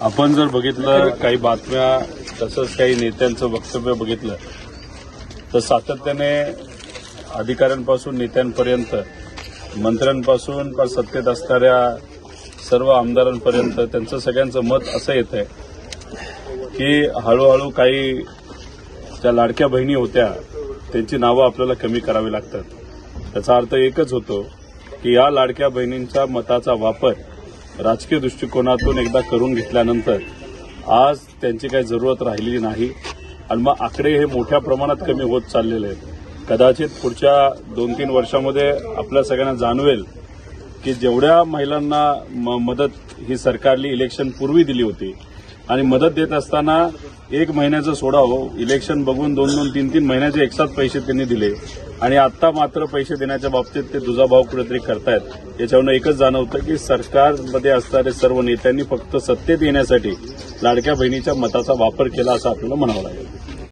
आपण जर बघितलं काही बातम्या तसंच काही नेत्यांचं वक्तव्य बघितलं तर सातत्याने अधिकाऱ्यांपासून नेत्यांपर्यंत मंत्र्यांपासून पण सत्तेत असणाऱ्या सर्व आमदारांपर्यंत त्यांचं सगळ्यांचं मत असं येत आहे की हळूहळू काही ज्या लाडक्या बहिणी होत्या त्यांची नावं आपल्याला कमी करावी लागतात. त्याचा अर्थ एकच होतो की या लाडक्या बहिणींच्या मताचा वापर राजकीय दृष्टिकोनातून एकदा करून घेतल्यानंतर आज त्यांची काही जरूरत राहिलेली नाही. आणि मग आकडे हे मोठ्या प्रमाणात कमी होत चाललेले आहेत. कदाचित पुढच्या दोन तीन वर्षामध्ये आपल्या सगळ्यांना जाणवेल की जेवढ्या महिलांना म- मदत ही सरकारली इलेक्शन पूर्वी दिली होती आणि मदत देत असताना एक महिन्याचं सोडावं इलेक्शन बघून दोन दोन तीन तीन महिन्याचे एकसाथ पैसे त्यांनी दिले आणि आता मात्र पैसे देण्याच्या बाबतीत ते दुजाभाव कुठेतरी करतायत. याच्यावरून एकच जाणवतं की सरकारमध्ये असणारे सर्व नेत्यांनी फक्त सत्तेत येण्यासाठी लाडक्या बहिणीच्या मताचा वापर केला असं आपल्याला म्हणावं लागेल.